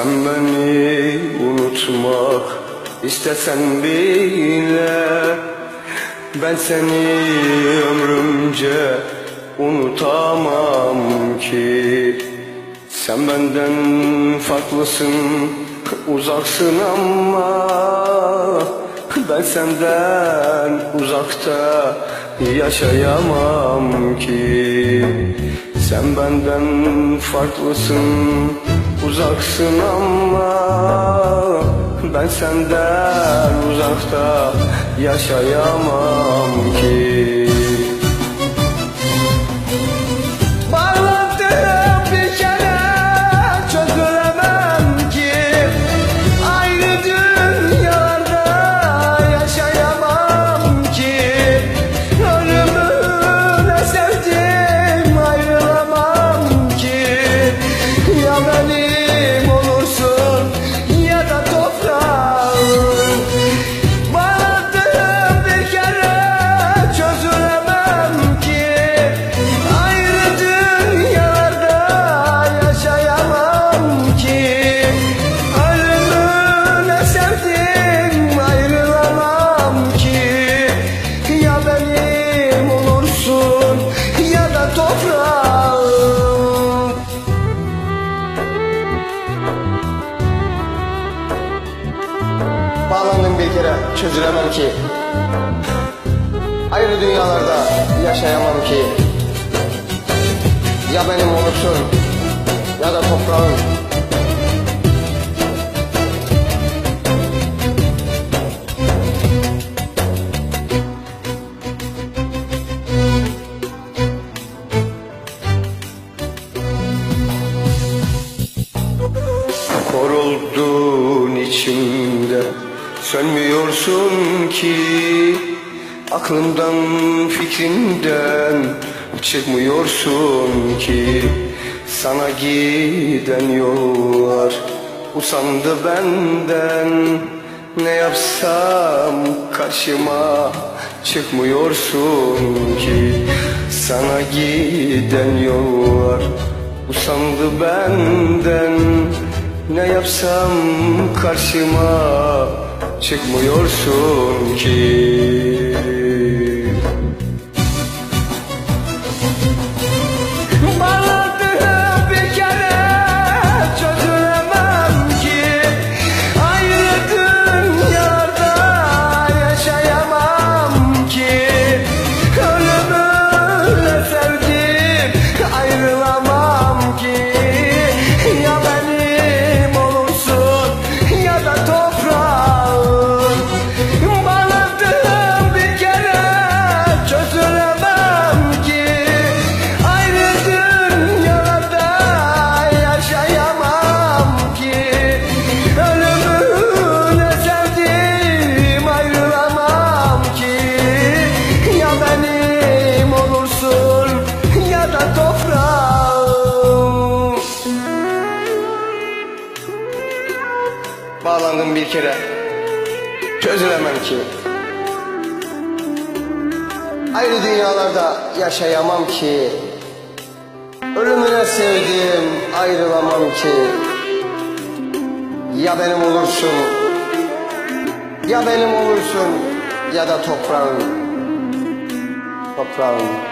Sen beni unutmak istesen bile Ben seni ömrümce unutamam ki. Sen benden farklısın uzaksın ama Ben senden uzakta yaşayamam ki. Sen benden farklısın uzaksın ama Ben senden uzakta yaşayamam ki çözülemem ki. Ayrı dünyalarda yaşayamam ki. Ya benim olursun ya da toprağın Sönmüyorsun ki? Aklımdan fikrimden Çıkmıyorsun ki? Sana giden yollar Usandı benden. Ne yapsam karşıma Çıkmıyorsun ki? Sana giden yollar Usandı benden. Ne yapsam karşıma Çıkmıyorsun ki bir kere. Çözülemem ki. Ayrı dünyalarda yaşayamam ki. Ölümüne sevdim ayrılamam ki. Ya benim olursun Ya benim olursun ya da toprağın Toprağın